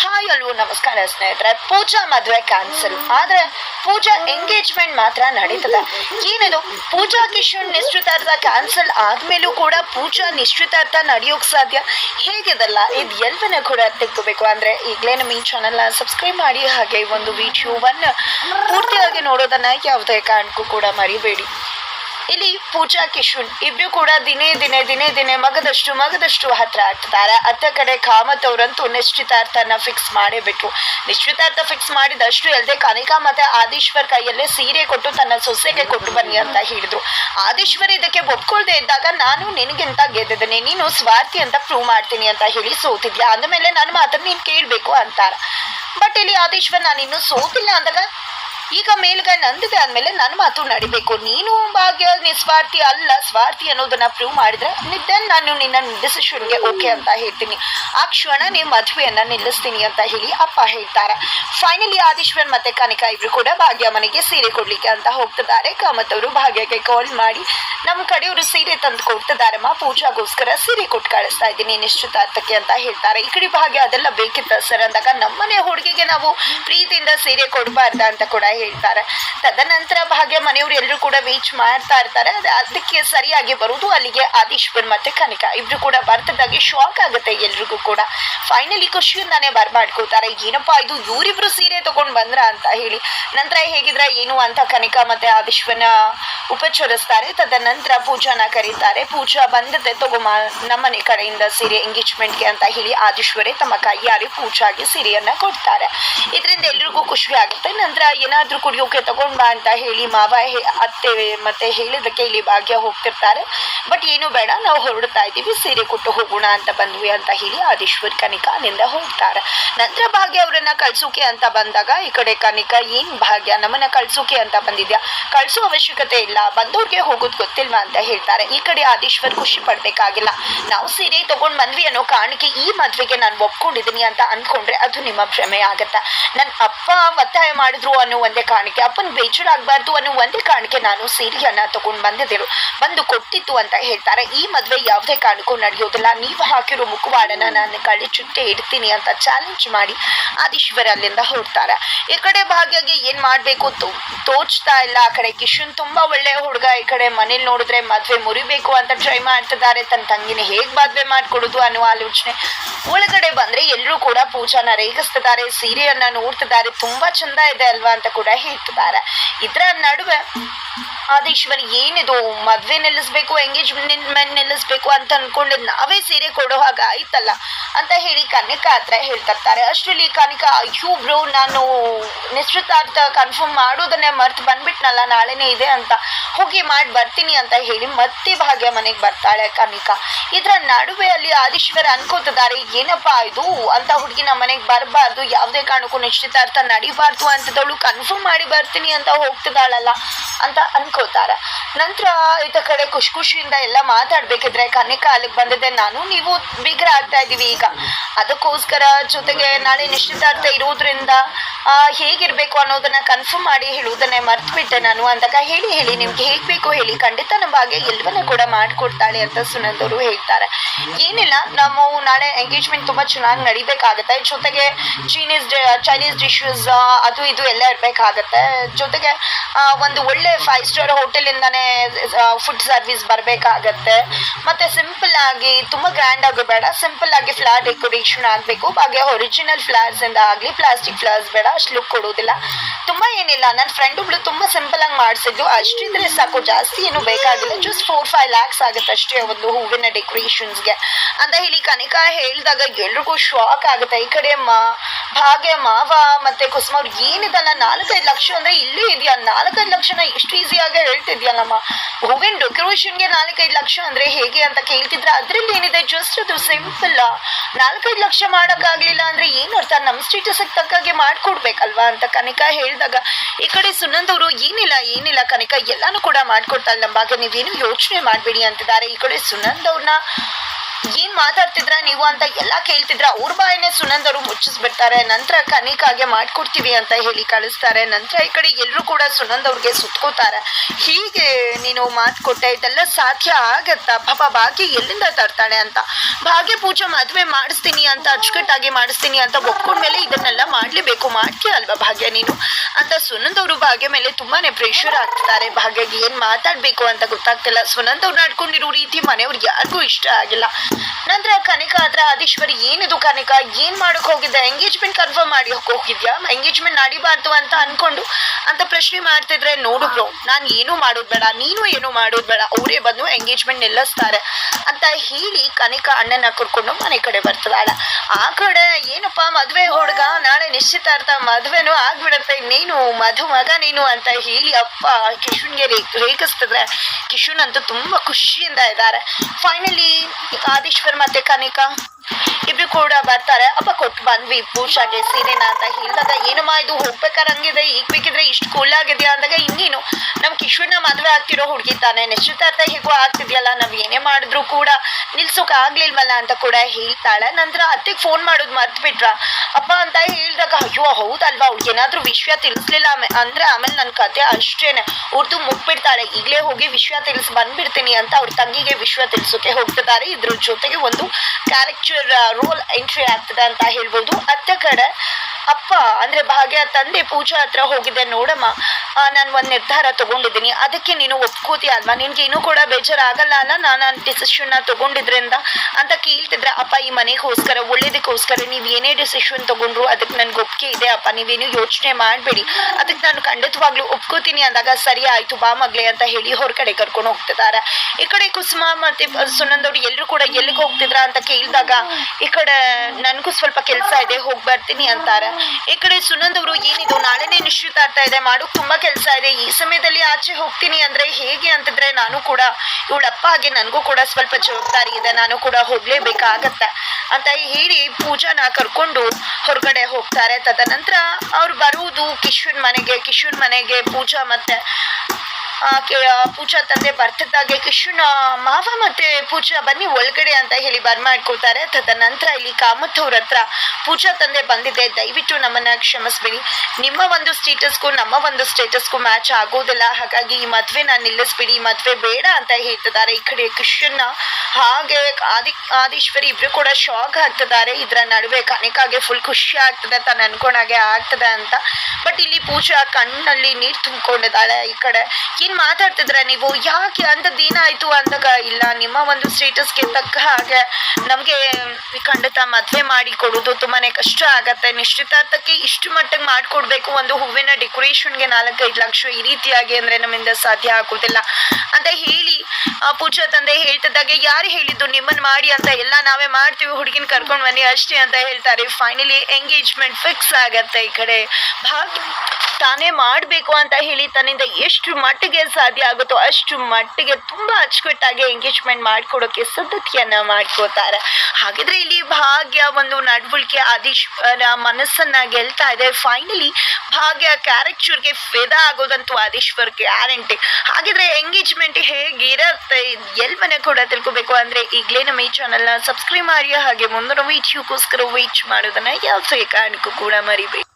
Hi ಅಲ್ವೋ, ನಮಸ್ಕಾರ ಸ್ನೇಹಿತರೆ. ಪೂಜಾ ಮದುವೆ ಕ್ಯಾನ್ಸಲ್ ಆದ್ರೆ ಪೂಜಾ ಎಂಗೇಜ್ಮೆಂಟ್ ಮಾತ್ರ ನಡೀತದೆ. ಏನಿದು? ಪೂಜಾ ಕಿಶನ್ ನಿಶ್ಚಿತಾರ್ಥ ಕ್ಯಾನ್ಸಲ್ ಆದ್ಮೇಲೂ ಕೂಡ ಪೂಜಾ ನಿಶ್ಚಿತಾರ್ಥ ನಡೆಯೋಕ್ ಸಾಧ್ಯ ಹೇಗಿದಲ್ಲ? ಇದು ಎಲ್ಲವನ್ನ ಕೂಡ ತಿಳ್ಕೋಬೇಕು. ಅಂದ್ರೆ ಈಗಲೇ ನಮ್ಮ ಈ ಚಾನಲ್ನ ಸಬ್ಸ್ಕ್ರೈಬ್ ಮಾಡಿ, ಹಾಗೆ ಒಂದು ವಿಡಿಯೋವನ್ನ ಪೂರ್ತಿಯಾಗಿ ನೋಡೋದನ್ನ ಯಾವುದೇ ಕಾರಣಕ್ಕೂ ಕೂಡ ಮರಿಬೇಡಿ. ಇಲ್ಲಿ ಪೂಜಾ, ಕಿಶುನ್ ಇಬ್ರು ಕೂಡ ದಿನೇ ದಿನೇ ದಿನೇ ದಿನೇ ಮಗದಷ್ಟು ಮಗದಷ್ಟು ಹತ್ರ ಆಗ್ತಿದ್ದಾರೆ ಅತ್ತ ಕಡೆ ಕಾಮತ್ ಅವರಂತೂ ನಿಶ್ಚಿತಾರ್ಥನ ಫಿಕ್ಸ್ ಮಾಡೇ ನಿಶ್ಚಿತಾರ್ಥ ಫಿಕ್ಸ್ ಮಾಡಿದಷ್ಟು ಅಲ್ಲದೆ ಕನಿಕಾ ಮತ್ತೆ ಆದೀಶ್ವರ್ ಕೈಯಲ್ಲೇ ಸೀರೆ ಕೊಟ್ಟು ತನ್ನ ಸೊಸೆಗೆ ಕೊಟ್ಟು ಬನ್ನಿ ಅಂತ ಹೇಳಿದ್ರು. ಆದೀಶ್ವರ್ ಇದಕ್ಕೆ ಒಪ್ಕೊಳ್ದೆ ಇದ್ದಾಗ ನಾನು ನಿನಗಿಂತ ಗೆದ್ದಿದ್ದೇನೆ, ನೀನು ಸ್ವಾರ್ಥಿ ಅಂತ ಪ್ರೂವ್ ಮಾಡ್ತೀನಿ ಅಂತ ಹೇಳಿ ಸೋತಿದ್ಯಾ. ಅಂದಮೇಲೆ ನನ್ನ ಮಾತ್ರ ನೀನು ಕೇಳಬೇಕು ಅಂತಾರ. ಬಟ್ ಇಲ್ಲಿ ಆದೀಶ್ವರ್ ನಾನು ಇನ್ನೂ ಸೋತಿಲ್ಲ ಅಂದಾಗ ಈಗ ಮೇಲ್ಗಡೆ ನಂದಿದೆ ಅಂದಮೇಲೆ ನನ್ನ ಮಾತು ನಡಿಬೇಕು. ನೀನು ಭಾಗ್ಯ, ನಿಸ್ವಾರ್ಥಿ ಅಲ್ಲ, ಸ್ವಾರ್ಥಿ ಅನ್ನೋದನ್ನ ಪ್ರೂವ್ ಮಾಡಿದ್ರೆ ನಿದ್ದೆ ನಾನು ನಿನ್ನ ಡಿಸಿಷನ್ಗೆ ಓಕೆ ಅಂತ ಹೇಳ್ತೀನಿ. ಆ ಕ್ಷಣ ನೀವು ಮದುವೆಯನ್ನ ನಿಲ್ಲಿಸ್ತೀನಿ ಅಂತ ಹೇಳಿ ಅಪ್ಪ ಹೇಳ್ತಾರೆ. ಫೈನಲಿ ಆದೀಶ್ವರ್ ಮತ್ತೆ ಕನಿಕಾ ಇಬ್ರು ಕೂಡ ಭಾಗ್ಯ ಮನೆಗೆ ಸೀರೆ ಕೊಡ್ಲಿಕ್ಕೆ ಅಂತ ಹೋಗ್ತಿದ್ದಾರೆ. ಕಾಮತ್ ಅವರು ಭಾಗ್ಯಕ್ಕೆ ಕಾಲ್ ಮಾಡಿ ನಮ್ಮ ಕಡೆಯವರು ಸೀರೆ ತಂದು ಕೊಡ್ತಿದ್ದಾರೆ ಮಾ ಪೂಜಾಗೋಸ್ಕರ ಸೀರೆ ಕೊಟ್ಟು ಕಳಿಸ್ತಾ ಇದ್ದೀನಿ ನಿಶ್ಚಿತಾರ್ಥಕ್ಕೆ ಅಂತ ಹೇಳ್ತಾರೆ. ಈ ಕಡೆ ಭಾಗ್ಯ ಅದೆಲ್ಲ ಬೇಕಿತ್ತ ಸರ್? ಅಂದಾಗ ನಮ್ಮನೆ ಹುಡುಗಿಗೆ ನಾವು ಪ್ರೀತಿಯಿಂದ ಸೀರೆ ಕೊಡಬಾರ್ದ ಅಂತ ಕೂಡ ಹೇಳ್ತಾರೆ. ತದನಂತರ ಭಾಗ್ಯ ಮನೆಯವರು ಎಲ್ಲರೂ ಕೂಡ ವೇಚ್ ಮಾಡ್ತಾ ಇರ್ತಾರೆ. ಅದಕ್ಕೆ ಸರಿಯಾಗಿ ಬರುವುದು ಅಲ್ಲಿಗೆ ಆದೀಶ್ವರ್ ಮತ್ತೆ ಕನಿಕಾ. ಇಬ್ರು ಕೂಡ ಬರ್ತದಾಗಿ ಶಾಕ್ ಆಗುತ್ತೆ ಎಲ್ರಿಗೂ ಕೂಡ. ಫೈನಲಿ ಖುಷಿಯಿಂದಾನೆ ಬರ್ ಮಾಡ್ಕೋತಾರೆ ಏನಪ್ಪಾ ಇದು? ಇವರಿಬ್ರು ಸೀರೆ ತಗೊಂಡ್ ಬಂದ್ರ ಅಂತ ಹೇಳಿ. ನಂತರ ಹೇಗಿದ್ರ ಏನು ಅಂತ ಕನಿಕಾ ಮತ್ತೆ ಆದಿಶ್ವನ ಉಪಚರಿಸ್ತಾರೆ. ತದನಂತರ ಪೂಜಾನ ಕರೀತಾರೆ. ಪೂಜಾ ಬಂದದೆ ತಗೊಂಬ ನಮ್ಮನೆ ಕಡೆಯಿಂದ ಸೀರೆ ಎಂಗೇಜ್ಮೆಂಟ್ಗೆ ಅಂತ ಹೇಳಿ ಆದೀಶ್ವರೇ ತಮ್ಮ ಕೈಯಾರಿ ಪೂಜಾಗೆ ಸೀರೆಯನ್ನ ಕೊಡ್ತಾರೆ. ಇದರಿಂದ ಎಲ್ರಿಗೂ ಖುಷಿ ಆಗುತ್ತೆ. ನಂತರ ಏನಾದ್ರೂ ಕುಡಿಯೋಕೆ ತಗೊಂಡ್ ಬಾ ಅಂತ ಹೇಳಿ ಮಾವ ಅತ್ತೆ ಮತ್ತೆ ಹೇಳಿದಕ್ಕೆ ಇಲ್ಲಿ ಭಾಗ್ಯ ಹೋಗ್ತಿರ್ತಾರೆ. ಬಟ್ ಏನು ಬೇಡ, ನಾವು ಹೊರಡ್ತಾ ಇದ್ದೀವಿ, ಸೀರೆ ಕೊಟ್ಟು ಹೋಗೋಣ ಅಂತ ಬಂದ್ವಿ ಅಂತ ಹೇಳಿ ಆದೀಶ್ವರ್ ಕನಿಕಾ ಅಲ್ಲಿಂದ ಹೋಗ್ತಾರೆ. ನಂತರ ಭಾಗ್ಯ ಅವರನ್ನ ಕಳ್ಸೋಕೆ ಅಂತ ಬಂದಾಗ ಈ ಕಡೆ ಕನಿಕಾ, ಏನ್ ಭಾಗ್ಯ, ನಮ್ಮನ್ನ ಕಳ್ಸೋಕೆ ಅಂತ ಬಂದಿದ್ಯಾ? ಕಳ್ಸೋ ಅವಶ್ಯಕತೆ ಇಲ್ಲ, ಬಂದವ್ರಿಗೆ ಹೋಗೋದು ಗೊತ್ತಿಲ್ವಾ? ಅಂತ ಹೇಳ್ತಾರೆ. ಈ ಕಡೆ ಆದೀಶ್ವರ್ ಖುಷಿ ಪಡ್ಬೇಕಾಗಿಲ್ಲ. ನಾವು ಸೀರೆ ತಗೊಂಡ್ ಬಂದ್ವಿ ಅನ್ನೋ ಕಾರಣಕ್ಕೆ ಈ ಮದ್ವೆಗೆ ನಾನು ಒಪ್ಕೊಂಡಿದ್ದೀನಿ ಅಂತ ಅನ್ಕೊಂಡ್ರೆ ಅದು ನಿಮ್ಮ ಭ್ರಮೆ ಆಗತ್ತೆ? ನನ್ನ ಅಪ್ಪ ಒತ್ತಾಯ ಮಾಡಿದ್ರು ಅನ್ನೋ ಒಂದೇ ಕಾರಣಕ್ಕೆ ಅಪ್ಪನ ಬೇಜಾರಾಗಬಾರ್ದು ಅನ್ನೋ ಒಂದೇ ಕಾರಣಕ್ಕೆ ನಾನು ಸೀರೆಯನ್ನ ತಗೊಂಡ್ ಬಂದಿದ್ದೆರು ಬಂದು ಕೊಟ್ಟಿತ್ತು ಅಂತ ಹೇಳ್ತಾರೆ. ಈ ಮದುವೆ ಯಾವುದೇ ಕಾರಣಕ್ಕೂ ನಡೆಯೋದಿಲ್ಲ. ನೀವು ಹಾಕಿರೋ ಮುಖವಾಡನ ನಾನು ಕಳೆ ಚುಟ್ಟೆ ಇಡ್ತೀನಿ ಅಂತ ಚಾಲೆಂಜ್ ಮಾಡಿ ಆದೀಶ್ವರ ಅಲ್ಲಿಂದ ಹೊರಡ್ತಾರೆ. ಈ ಕಡೆ ಭಾಗ್ಯಗೆ ಏನ್ ಮಾಡ್ಬೇಕು ತೋಚ್ತಾ ಇಲ್ಲ. ಆ ಕಡೆ ಕಿಶನ್ ತುಂಬಾ ಒಳ್ಳೆ ಹುಡುಗ. ಈ ಕಡೆ ಮನೇಲಿ ನೋಡಿದ್ರೆ ಮದ್ವೆ ಮುರಿಬೇಕು ಅಂತ ಟ್ರೈ ಮಾಡ್ತಿದ್ದಾರೆ. ತನ್ನ ತಂಗಿನ ಹೇಗ್ ಮದ್ವೆ ಮಾಡ್ಕೊಡುದು ಅನ್ನೋ ಆಲೋಚನೆ. ಒಳಗಡೆ ಬಂದ್ರೆ ಎಲ್ಲರೂ ಕೂಡ ಪೂಜಾನ ರೇಗಿಸ್ತಿದ್ದಾರೆ. ಸೀರೆಯನ್ನ ನೋಡ್ತಿದ್ದಾರೆ. ತುಂಬಾ ಚಂದ ಇದೆ ಅಲ್ವಾ ಅಂತ ಕೂಡ ಹೇಳ್ತಿದ್ದಾರೆ. ಇದರ ನಡುವೆ ಆದೀಶ್ವರ್ ಏನಿದು? ಮದುವೆ ನಿಲ್ಲಿಸ್ಬೇಕು ಎಂಗೇಜ್ಮೆಂಟ್ ನಿಲ್ಲಿಸ್ಬೇಕು ಅಂತ ಅನ್ಕೊಂಡಿದ್ ನಾವೇ ಸೀರೆ ಕೊಡೋ ಹಾಗೆ ಆಯ್ತಲ್ಲ ಅಂತ ಹೇಳಿ ಕನಿಕಾ ಹತ್ರ ಹೇಳ್ತಿರ್ತಾರೆ. ಅಷ್ಟರಲ್ಲಿ ಕನಿಕಾ, ಅಯ್ಯೋ ಬ್ರೋ ನಾನು ನಿಶ್ಚಿತಾರ್ಥ ಕನ್ಫರ್ಮ್ ಮಾಡೋದನ್ನೇ ಮರ್ತು ಬಂದ್ಬಿಟ್ನಲ್ಲ, ನಾಳೆನೇ ಇದೆ ಅಂತ. ಹೋಗಿ ಮಾಡಿ ಬರ್ತೀನಿ ಅಂತ ಹೇಳಿ ಮತ್ತೆ ಭಾಗ್ಯ ಮನೆಗೆ ಬರ್ತಾಳೆ ಕನಿಕಾ. ಇದರ ನಡುವೆ ಅಲ್ಲಿ ಆದೀಶ್ವರ್ ಅನ್ಕೋತಿದ್ದಾರೆ, ಏನಪ್ಪಾ ಇದು? ಅಂತ ಹುಡುಗಿ ನಮ್ಮ ಮನೆಗೆ ಬರಬಾರ್ದು. ಯಾವುದೇ ಕಾರಣಕ್ಕೂ ನಿಶ್ಚಿತಾರ್ಥ ನಡಿಬಾರ್ದು ಅಂತದವಳು ಕನ್ಫರ್ಮ್ ಮಾಡಿ ಬರ್ತೀನಿ ಅಂತ ಹೋಗ್ತಿದ್ದಾಳಲ್ಲ ಅಂತ ಅನ್ಕೋತಾರ. ನಂತರ ಇತ ಕಡೆ ಖುಷಿ ಖುಷಿಯಿಂದ ಎಲ್ಲ ಮಾತಾಡ್ಬೇಕಿದ್ರೆ ಕನಿಕ ಅಲ್ಲಿಗೆ ಬಂದಿದ್ದೆ ನಾನು ನೀವು ಬಿಗ್ರ ಆಗ್ತಾ ಇದೀವಿ ಈಗ. ಅದಕ್ಕೋಸ್ಕರ ಜೊತೆಗೆ ನಾಳೆ ನಿಶ್ಚಿತಾರ್ಥ ಇರೋದ್ರಿಂದ ಹೇಗಿರಬೇಕು ಅನ್ನೋದನ್ನ ಕನ್ಫರ್ಮ್ ಮಾಡಿ ಹೇಳುವುದನ್ನೇ ಮರ್ತ್ಬಿಟ್ಟೆ ನಾನು ಅಂದಾಗ ಹೇಳಿ ಹೇಳಿ, ನಿಮ್ಗೆ ಹೇಗ್ ಬೇಕು ಹೇಳಿ, ಖಂಡಿತ ನಮ್ಮ ಹಾಗೆ ಎಲ್ಲವನ್ನ ಕೂಡ ಮಾಡ್ಕೊಡ್ತಾಳೆ ಅಂತ ಸುನಂದವರು ಹೇಳ್ತಾರೆ. ಏನಿಲ್ಲ, ನಾವು ನಾಳೆ ಎಂಗೇಜ್ಮೆಂಟ್ ತುಂಬಾ ಚೆನ್ನಾಗಿ ನಡಿಬೇಕಾಗುತ್ತೆ. ಜೊತೆಗೆ ಚೀನೀಸ್ ಚೈನೀಸ್ ಡಿಶಸ್ ಅದು ಇದು ಎಲ್ಲ ಇರ್ಬೇಕಾಗತ್ತೆ. ಜೊತೆಗೆ ಒಂದು ಒಳ್ಳೆ ಫೈವ್ ಸ್ಟಾರ್ ಹೋಟೆಲಿಂದಾನೇ ಫುಡ್ ಸರ್ವಿಸ್ ಬರಬೇಕಾಗತ್ತೆ. ಮತ್ತೆ ಸಿಂಪಲ್ ಆಗಿ, ತುಂಬಾ ಗ್ರ್ಯಾಂಡ್ ಆಗಿ ಬೇಡ. ಸಿಂಪಲ್ ಆಗಿ ಫ್ಲವರ್ ಡೆಕೋರೇಷನ್ ಆಗಬೇಕು. ಹಾಗೆ ಒರಿಜಿನಲ್ ಫ್ಲವರ್ಸ್ ಇಂದ ಆಗಲಿ ಪ್ಲಾಸ್ಟಿಕ್ ಫ್ಲವರ್ಸ್ ಬೇಡ. ಅಷ್ಟು ಲುಕ್ ಕೊಡೋದಿಲ್ಲ ತುಂಬಾ ಏನಿಲ್ಲ. ನನ್ನ ಫ್ರೆಂಡ್ ಒಬ್ಳು ತುಂಬಾ ಸಿಂಪಲ್ ಆಗಿ ಮಾಡಿಸಿದ್ದು. ಅಷ್ಟಿದ್ರೆ ಸಾಕು. ಜಾಸ್ತಿ ಏನು ಬೇಕಾಗಿಲ್ಲ. ಜಸ್ಟ್ ಫೋರ್ ಫೈವ್ ಲ್ಯಾಕ್ಸ್ ಆಗುತ್ತೆ ಅಷ್ಟೇ ಒಂದು ಹೂವಿನ ಡೆಕೋರೇಷನ್ಸ್ಗೆ ಅಂತ ಹೇಳಿ ಕನಿಕಾ ಹೇಳಿದಾಗ ಎಲ್ರಿಗೂ ಶಾಕ್ ಆಗುತ್ತೆ. ಈ ಕಡೆ ಮಾ ಭಾಗ್ಯ ಮಾವ ಮತ್ತೆ ಕುಸುಮ ಅವ್ರು ಏನಿದಲ್ಲ ನಾಲ್ಕೈದು ಲಕ್ಷ ಅಂದ್ರೆ ಇಲ್ಲೂ ಇದೆಯಾ? ನಾಲ್ಕೈದು ಲಕ್ಷನ ಎಷ್ಟು ಈಸಿಯಾಗಿ ಹೇಳ್ತಿದ್ಯಲ್ಲಮ್ಮ? ಹೂವಿನ ಡೆಕೋರೇಷನ್ಗೆ ನಾಲ್ಕೈದು ಲಕ್ಷ ಅಂದ್ರೆ ಹೇಗೆ ಅಂತ ಕೇಳ್ತಿದ್ರೆ ಅದ್ರಲ್ಲಿ ಏನಿದೆ? ಜಸ್ಟ್ ಅದು ಸಿಂಪಲ್ ನಾಲ್ಕೈದು ಲಕ್ಷ ಮಾಡೋಕ್ಕಾಗ್ಲಿಲ್ಲ ಅಂದ್ರೆ ಏನು ಅರ್ಥ? ನಮ್ಮ ಸ್ಟೇಟಸ್ಗೆ ತಕ್ಕಾಗೆ ಮಾಡ್ಕೊಡ್ಬೇಕಲ್ವಾ ಅಂತ ಕನಿಕಾ ಹೇಳಿದಾಗ, ಈ ಕಡೆ ಸುನಂದ್ ಅವರು, ಏನಿಲ್ಲ ಏನಿಲ್ಲ ಕನಿಕಾ, ಎಲ್ಲಾನು ಕೂಡ ಮಾಡ್ಕೊಡ್ತಾಳೆ ನಮ್ಮ ಬಗ್ಗೆ ನೀವೇನು ಯೋಚನೆ ಮಾಡಬೇಡಿ ಅಂತಿದ್ದಾರೆ. ಈ ಕಡೆ ಸುನಂದ್ ಅವ್ರನ್ನ ಏನ್ ಮಾತಾಡ್ತಿದ್ರ ನೀವು ಅಂತ ಎಲ್ಲ ಕೇಳ್ತಿದ್ರ. ಅವ್ರ ಬಾಯನ್ನೇ ಸುನಂದರು ಮುಚ್ಚಿಸ್ಬಿಡ್ತಾರೆ. ನಂತರ ಕನಿಕಾಗೆ ಮಾಡ್ಕೊಡ್ತೀವಿ ಅಂತ ಹೇಳಿ ಕಳಿಸ್ತಾರೆ. ನಂತರ ಈ ಕಡೆ ಎಲ್ಲರೂ ಕೂಡ ಸುನಂದ್ ಅವ್ರಿಗೆ ಸುತ್ಕೋತಾರೆ. ಹೀಗೆ ನೀನು ಮಾತು ಕೊಟ್ಟೆ, ಇದೆಲ್ಲ ಸಾಧ್ಯ ಆಗತ್ತಾ? ಪಾಪ ಭಾಗ್ಯ ಎಲ್ಲಿಂದ ತರ್ತಾಳೆ ಅಂತ. ಭಾಗ್ಯ ಪೂಜೆ ಮದುವೆ ಮಾಡಿಸ್ತೀನಿ ಅಂತ, ಅಚ್ಚುಕಟ್ಟಾಗಿ ಮಾಡಿಸ್ತೀನಿ ಅಂತ ಒಪ್ಕೊಂಡ್ಮೇಲೆ ಇದನ್ನೆಲ್ಲ ಮಾಡ್ಲೇಬೇಕು. ಮಾಡ್ತೀಯ ಅಲ್ವಾ ಭಾಗ್ಯ ನೀನು? ಅಂತ ಸುನಂದ್ ಅವರು ಭಾಗ್ಯ ಮೇಲೆ ತುಂಬಾನೇ ಪ್ರೆಷರ್ ಆಗ್ತಿದ್ದಾರೆ ಭಾಗ್ಯಗೆ ಏನ್ ಮಾತಾಡ್ಬೇಕು ಅಂತ ಗೊತ್ತಾಗ್ತಿಲ್ಲ. ಸುನಂದ್ ಅವ್ರು ನಡ್ಕೊಂಡಿರೋ ರೀತಿ ಮನೆಯವ್ರಿಗೆ ಯಾರಿಗೂ ಇಷ್ಟ ಆಗಿಲ್ಲ. ನಂತರ ಕನಿಕ ಹತ್ರ ಆದೀಶ್ವರಿ, ಏನಿದು ಕನಿಕಾ? ಏನ್ ಮಾಡಕ್ ಹೋಗಿದ್ದೆ? ಎಂಗೇಜ್ಮೆಂಟ್ ಕನ್ಫರ್ಮ್ ಮಾಡಿ ಹೋಗಿದ್ಯಾ? ಎಂಗೇಜ್ಮೆಂಟ್ ನಡಿಬಾರ್ದು ಅಂತ ಅನ್ಕೊಂಡು ಅಂತ ಪ್ರಶ್ನೆ ಮಾಡ್ತಿದ್ರೆ, ನೋಡು ಬ್ರೋ ನಾನ್ ಏನು ಮಾಡೋದು ಬೇಡ, ನೀನು ಏನು ಮಾಡೋದು ಬೇಡ, ಅವರೇ ಬಂದು ಎಂಗೇಜ್ಮೆಂಟ್ ನಿಲ್ಲಿಸ್ತಾರೆ ಅಂತ ಹೇಳಿ ಕನಿಕಾ ಅಣ್ಣನ ಕರ್ಕೊಂಡು ಮನೆ ಕಡೆ ಬರ್ತಿದ್ದಾಳೆ ಆ ಕಡೆ ಏನಪ್ಪ, ಮದ್ವೆ ಹುಡುಗ, ನಾಳೆ ನಿಶ್ಚಿತಾರ್ಥ ಮದ್ವೆನು ಆಗ್ಬಿಡತ್ತೆ, ನೀನು ಮಧು ಮಗ ನೀನು ಅಂತ ಹೇಳಿ ಅಪ್ಪ ಕಿಶುನ್ಗೆ ರೇಗಿಸ್ತಿದ್ರೆ, ಕಿಶುನ್ ಅಂತೂ ತುಂಬಾ ಖುಷಿಯಿಂದ ಇದ್ದಾರೆ. ಫೈನಲಿ ಆದೀಶ್ವರ್ ಮತ್ತೆ ಕನಿಕಾ ಇಬ್ರು ಕೂಡ ಬರ್ತಾರೆ. ಅಪ್ಪ ಕೊಟ್ಟು ಬಂದ್ವಿ. ಪೂಜಾಗೆ ಸೀರೆನ ಅಂತ ಹೇಳಿದಾಗ, ಏನಮ್ಮ ಇದು ಹೋಗ್ಬೇಕಾದ್ರೆ ಹಂಗಿದೆ? ಈಗ ಬೇಕಿದ್ರೆ ಇಷ್ಟು ಕೂಲ್ ಆಗಿದೆಯಾ ಅಂದಾಗ, ಇನ್ನೇನು. ನಮ್ ಕಿಶೋರ್ನ ಮದುವೆ ಆಗ್ತಿರೋ ಹುಡುಗಿ ತಾನೆ. ನಿಶ್ಚಿತಾರ್ಥ ಹೇಗೋ ಆಗ್ತಿದ್ಯಲ್ಲ. ನಾವ್ ಏನೇ ಮಾಡಿದ್ರು ಕೂಡ ನಿಲ್ಸೋಕ್ ಆಗ್ಲಿಲ್ವಲ್ಲ ಅಂತ ಕೂಡ ಹೇಳ್ತಾಳೆ. ನಂತರ ಅತ್ತೆಗೆ ಫೋನ್ ಮಾಡೋದು ಮರ್ತು ಬಿಟ್ರ ಅಪ್ಪ ಅಂತ ಹೇಳಿದಾಗ, ಅಯ್ಯೋ, ಹೌದಲ್ವಾ? ಅವ್ರಿಗೆ ಏನಾದ್ರೂ ವಿಷಯ ತಿಳಿಸ್ಲಿಲ್ಲ ಅಂದ್ರೆ ಆಮೇಲೆ ನನ್ನ ಕತೆ ಅಷ್ಟೇನೆ. ಉರ್ದು ಮುಗ್ಬಿಡ್ತಾಳೆ ಈಗಲೇ ಹೋಗಿ ವಿಷಯ ತಿಳಿಸಿ ಬಂದ್ಬಿಡ್ತೀನಿ ಅಂತ ಅವ್ರ ತಂಗಿಗೆ ವಿಷಯ ತಿಳಿಸೋಕೆ ಹೋಗ್ತಿದ್ದಾರೆ. ಇದ್ರ ಜೊತೆಗೆ ಒಂದು ಕ್ಯಾರೆಕ್ಟರ್ ರೋಲ್ ಎಂಟ್ರಿ ಆಗ್ತದೆ ಅಂತ ಹೇಳ್ಬೋದು. ಅತ್ತ ಕಡೆ ಅಪ್ಪ, ಅಂದ್ರೆ ಭಾಗ್ಯ ತಂದೆ ಪೂಜಾ ಹತ್ರ ಹೋಗಿದ್ದೆ, ನೋಡಮ್ಮ. ನಾನು ಒಂದು ನಿರ್ಧಾರ ತಗೊಂಡಿದ್ದೀನಿ. ಅದಕ್ಕೆ ನೀನು ಒಪ್ಕೋತಿ ಅಲ್ವಾ ನಿನ್ಗೆ ಇನ್ನೂ ಕೂಡ ಬೇಜಾರಾಗಲ್ಲ ಅಲ್ಲ? ನಾನು ಆ ಡಿಸಿಷನ್ನ ತಗೊಂಡಿದ್ರಿಂದ? ಅಂತ ಕೇಳ್ತಿದ್ರೆ, ಅಪ್ಪ, ಈ ಮನೆಗೋಸ್ಕರ, ಒಳ್ಳೇದಕ್ಕೋಸ್ಕರ ನೀವು ಏನೇ ಡಿಸಿಷನ್ ತಗೊಂಡ್ರು, ಅದಕ್ಕೆ ನನ್ಗೆ ಒಪ್ಪಿಗೆ ಇದೆ, ಅಪ್ಪ. ನೀವೇನು ಯೋಚನೆ ಮಾಡಬೇಡಿ. ಅದಕ್ಕೆ ನಾನು ಖಂಡಿತವಾಗ್ಲೂ ಒಪ್ಕೋತೀನಿ ಅಂದಾಗ, ಸರಿ, ಆಯ್ತು, ಬಾ ಮಗ್ಲೆ ಅಂತ ಹೇಳಿ ಹೊರಗಡೆ ಕರ್ಕೊಂಡು ಹೋಗ್ತಿದ್ದಾರೆ. ಈ ಕಡೆ ಕುಸುಮ ಮತ್ತೆ ಸುನಂದವ್ರು ಎಲ್ಲರೂ ಕೂಡ ಎಲ್ಲಿಗೆ ಹೋಗ್ತಿದ್ರ ಅಂತ ಕೇಳಿದಾಗ, ಈ ಕಡೆ ನನಗೂ ಸ್ವಲ್ಪ ಕೆಲಸ ಇದೆ, ಹೋಗಿ ಬರ್ತೀನಿ ಅಂತಾರೆ. ಈ ಕಡೆ ಸುನಂದ್ ಅವರು ಏನಿದು? ನಾಳೆನೇ ನಿಶ್ಚಿತಾರ್ಥ ಇದೆ. ಮಾಡೋಕ್ ತುಂಬಾ ಕೆಲಸ ಇದೆ. ಈ ಸಮಯದಲ್ಲಿ ಆಚೆ ಹೋಗ್ತೀನಿ ಅಂದ್ರೆ ಹೇಗೆ ಅಂತಂದ್ರೆ ನಾನು ಕೂಡ ಇವಳಪ್ಪ ಹಾಗೆ ನನಗೂ ಕೂಡ ಸ್ವಲ್ಪ ಜವಾಬ್ದಾರಿ ಇದೆ. ನಾನು ಕೂಡ ಹೋಗ್ಲೇಬೇಕಾಗತ್ತೆ ಅಂತ ಹೇಳಿ ಪೂಜಾನ ಕರ್ಕೊಂಡು ಹೊರಗಡೆ ಹೋಗ್ತಾರೆ. ತದನಂತರ ಅವ್ರು ಬರುವುದು ಕಿಶುನ್ ಮನೆಗೆ. ಕಿಶುನ್ ಮನೆಗೆ ಪೂಜಾ ಮತ್ತೆ ಪೂಜಾ ತಂದೆ ಬರ್ತಿದ್ದಾಗೆ ಕೃಷ್ಣ ಮಾವ ಮತ್ತೆ ಪೂಜಾ ಬನ್ನಿ ಒಳಗಡೆ ಅಂತ ಹೇಳಿ ಬರ್ಮಾಡ್ಕೊಳ್ತಾರೆ ತದನಂತರ ಇಲ್ಲಿ ಕಾಮತ್ ಅವ್ರ ಹತ್ರ ಪೂಜಾ ತಂದೆ ಬಂದಿದೆ. ದಯವಿಟ್ಟು ನಮ್ಮನ್ನ ಕ್ಷಮಿಸ್ಬಿಡಿ. ನಿಮ್ಮ ಒಂದು ಸ್ಟೇಟಸ್ಗೂ ನಮ್ಮ ಒಂದು ಸ್ಟೇಟಸ್ಗೂ ಮ್ಯಾಚ್ ಆಗೋದಿಲ್ಲ. ಹಾಗಾಗಿ ಈ ಮದ್ವೆನ ನಿಲ್ಲಿಸ್ಬಿಡಿ. ಈ ಮದ್ವೆ ಬೇಡ ಅಂತ ಹೇಳ್ತಿದ್ದಾರೆ. ಈ ಕಡೆ ಕೃಷ್ಣ ಹಾಗೆ ಆದಿ, ಆದೀಶ್ವರಿ ಇಬ್ರು ಕೂಡ ಶಾಕ್ ಆಗ್ತಿದ್ದಾರೆ. ಇದರ ನಡುವೆ ಕನಿಕಾಗೆ ಫುಲ್ ಖುಷಿ ಆಗ್ತದೆ ತಾನು ಅನ್ಕೊಂಡಾಗೆ ಆಗ್ತದೆ ಅಂತ. ಬಟ್ ಇಲ್ಲಿ ಪೂಜಾ ಕಣ್ಣಲ್ಲಿ ನೀರು ತುಂಬಿಕೊಂಡಿದ್ದಾಳೆ. ಈ ಕಡೆ ಏನ್ ಮಾತಾಡ್ತಿದ್ರ ನೀವು? ಯಾಕೆ ಅಂತದ್ ಏನಾಯ್ತು ಅಂದಾಗ ಇಲ್ಲ. ನಿಮ್ಮ ಒಂದು ಸ್ಟೇಟಸ್ಗೆ ತಕ್ಕ ಹಾಗೆ ನಮ್ಗೆ ಖಂಡಿತ ಮದ್ವೆ ಮಾಡಿ ಕೊಡೋದು ತುಂಬಾನೇ ಕಷ್ಟ ಆಗತ್ತೆ. ನಿಶ್ಚಿತಾರ್ಥಕ್ಕೆ ಇಷ್ಟು ಮಟ್ಟಿಗೆ ಮಾಡ್ಕೊಡ್ಬೇಕು ಒಂದು ಹೂವಿನ ಡೆಕೋರೇಷನ್ಗೆ ನಾಲ್ಕೈದು ಲಕ್ಷ ಈ ರೀತಿಯಾಗಿ ಅಂದ್ರೆ ನಮ್ಮಿಂದ ಸಾಧ್ಯ ಆಗೋದಿಲ್ಲ. ಅಂತ ಹೇಳಿ ಪೂಜಾ ತಂದೆ ಹೇಳ್ತಿದ್ದಾಗೆ, ಯಾರು ಹೇಳಿದ್ದು? ನಿಮ್ಮನ್ನ ಮಾಡಿ ಅಂತ ಎಲ್ಲ ನಾವೇ ಮಾಡ್ತೀವಿ. ಹುಡುಗಿನ ಕರ್ಕೊಂಡು ಬನ್ನಿ ಅಷ್ಟೇ ಅಂತ ಹೇಳ್ತಾರೆ. ಫೈನಲಿ ಎಂಗೇಜ್ಮೆಂಟ್ ಫಿಕ್ಸ್ ಆಗತ್ತೆ ಈ ಕಡೆ. ಭಾಗ್ಯ ತಾನೇ ಮಾಡಬೇಕು ಅಂತ ಹೇಳಿ ತನ್ನಿಂದ ಎಷ್ಟು ಮಟ್ಟಿಗೆ ಸಾಧ್ಯ ಆಗುತ್ತೋ ಅಷ್ಟು ಮಟ್ಟಿಗೆ ತುಂಬಾ ಅಚ್ಚುಕಟ್ಟಾಗಿ ಎಂಗೇಜ್ಮೆಂಟ್ ಮಾಡ್ಕೊಡೋಕೆ ಸಿದ್ಧತೆಯನ್ನ ಮಾಡ್ಕೋತಾರೆ ಹಾಗಿದ್ರೆ ಇಲ್ಲಿ ಭಾಗ್ಯ ಒಂದು ನಡವಳಿಕೆ ಆದೀಶ್ವರ ಮನಸ್ಸನ್ನ ಗೆಲ್ತಾ ಇದೆ. ಫೈನಲಿ ಭಾಗ್ಯ ಕ್ಯಾರೆಕ್ಟರ್ಗೆ ಫೆದಾ ಆಗೋದಂತೂ ಆದೀಶ್ವರ್ ಗ್ಯಾರಂಟಿ. ಹಾಗಿದ್ರೆ ಎಂಗೇಜ್ಮೆಂಟ್ ಹೇಗಿರತ್ತೆ ಎಲ್ವನ್ನ ಕೂಡ ತಿಳ್ಕೊಬೇಕು. ಅಂದ್ರೆ ಈಗಲೇ ನಮ್ಮ ಈ ಚಾನಲ್ನ ಸಬ್ಸ್ಕ್ರೈಬ್ ಮಾಡಿ, ಹಾಗೆ ಮುಂದಿನ ವಿಡಿಯೋಗೋಸ್ಕರ ವೇಟ್ ಮಾಡೋದನ್ನ ಯಾವುದೇ ಕಾರಣಕ್ಕೂ ಕೂಡ ಮರಿಬೇಕು